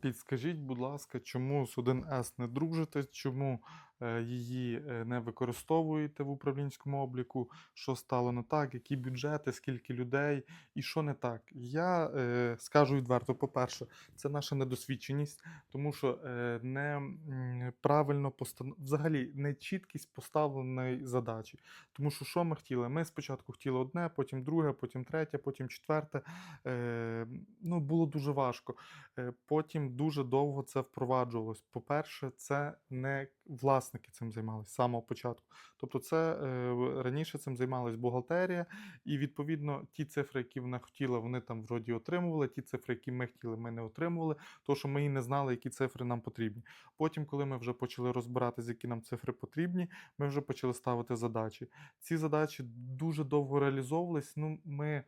Підскажіть, будь ласка, чому з 1С не дружите? Чому її е, не використовуєте в управлінському обліку? Що стало не так? Які бюджети, скільки людей і що не так? Я е, скажу відверто, по-перше, це наша недосвідченість, тому що е, не м, постан... взагалі не чіткість поставленої задачі. Тому що що ми хотіли? Ми спочатку хотіли одне, потім друге, потім третє, потім четверте. Е, ну, було дуже важко. Е, Потім дуже довго це впроваджувалось. По-перше, це не власники цим займалися з самого початку. Тобто, це е, раніше цим займалась бухгалтерія, і відповідно ті цифри, які вона хотіла, вони там вроді отримували. Ті цифри, які ми хотіли, ми не отримували, тому що ми і не знали, які цифри нам потрібні. Потім, коли ми вже почали розбиратися, які нам цифри потрібні, ми вже почали ставити задачі. Ці задачі дуже довго реалізовувались. Ну, ми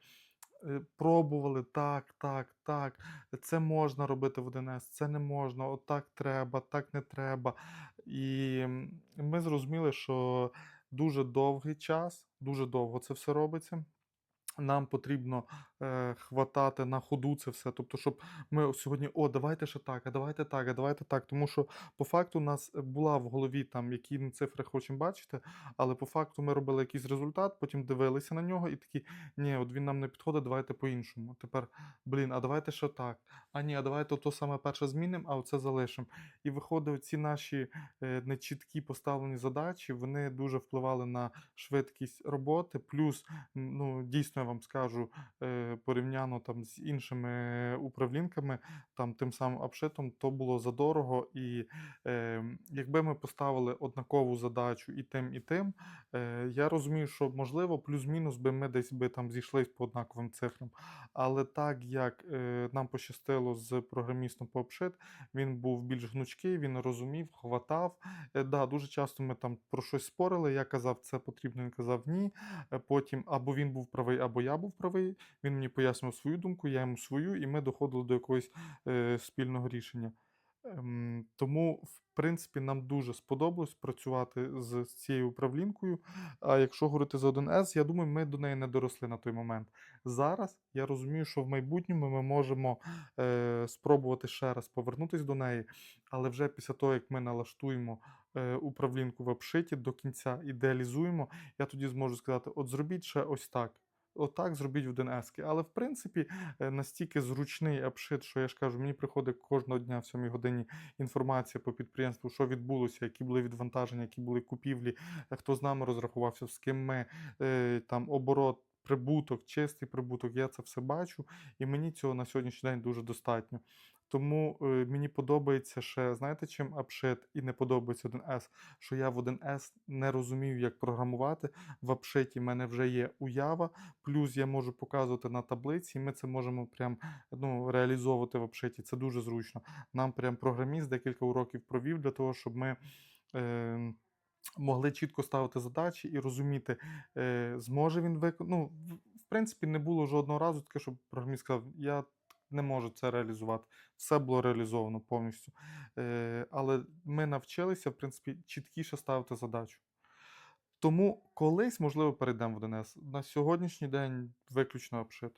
пробували так, так, так. Це можна робити в 1С, це не можна, отак треба, так не треба. І ми зрозуміли, що дуже довгий час, дуже довго це все робиться. Нам потрібно е, хватати на ходу це все. Тобто, щоб ми сьогодні, о, давайте ще так, а давайте так, а давайте так. Тому що по факту у нас була в голові там, які цифри хочемо бачити, але по факту ми робили якийсь результат, потім дивилися на нього і такі, ні, от він нам не підходить, давайте по-іншому. Тепер, блін, а давайте ще так. А ні, а давайте то саме перше змінимо, а оце залишимо. І виходить, ці наші е, нечіткі поставлені задачі, вони дуже впливали на швидкість роботи. Плюс, ну, дійсно, я вам скажу, е, порівняно там з іншими управлінками, там тим самим апшитом, то було задорого. І е, якби ми поставили однакову задачу і тим, і тим, е, я розумію, що можливо, плюс-мінус би ми десь би там зійшлись по однаковим цифрам. Але так як е, нам пощастило з програмістом по обшит, він був більш гнучкий, він розумів, хватав. Е, да, дуже часто ми там про щось спорили. Я казав, це потрібно, він казав ні. Е, Потім або він був правий, або я був правий. Він мені пояснював свою думку, я йому свою, і ми доходили до якогось е, спільного рішення. Ем, тому, в принципі, нам дуже сподобалось працювати з цією управлінкою. А якщо говорити за 1С, я думаю, ми до неї не доросли на той момент. Зараз я розумію, що в майбутньому ми можемо е, спробувати ще раз повернутися до неї, але вже після того, як ми налаштуємо е, управлінку в обшиті до кінця, ідеалізуємо, я тоді зможу сказати: от зробіть ще ось так. Отак зробіть в 1С. Але в принципі е, настільки зручний апшит, що я ж кажу, мені приходить кожного дня в 7 годині інформація по підприємству, що відбулося, які були відвантаження, які були купівлі, е, хто з нами розрахувався, з ким ми, е, там оборот. Прибуток, чистий прибуток, я це все бачу, і мені цього на сьогоднішній день дуже достатньо. Тому е, мені подобається ще, знаєте, чим апшит і не подобається 1С, що я в 1С не розумію, як програмувати. В апшиті в мене вже є уява, плюс я можу показувати на таблиці, і ми це можемо прям ну, реалізовувати в апшиті. Це дуже зручно. Нам прям програміст декілька уроків провів для того, щоб ми. Е, Могли чітко ставити задачі і розуміти, е, зможе він виконати. Ну, в, принципі, не було жодного разу таке, щоб програміст сказав, я не можу це реалізувати. Все було реалізовано повністю. Е, але ми навчилися, в принципі, чіткіше ставити задачу. Тому колись, можливо, перейдемо в 1С. На сьогоднішній день виключно обшит.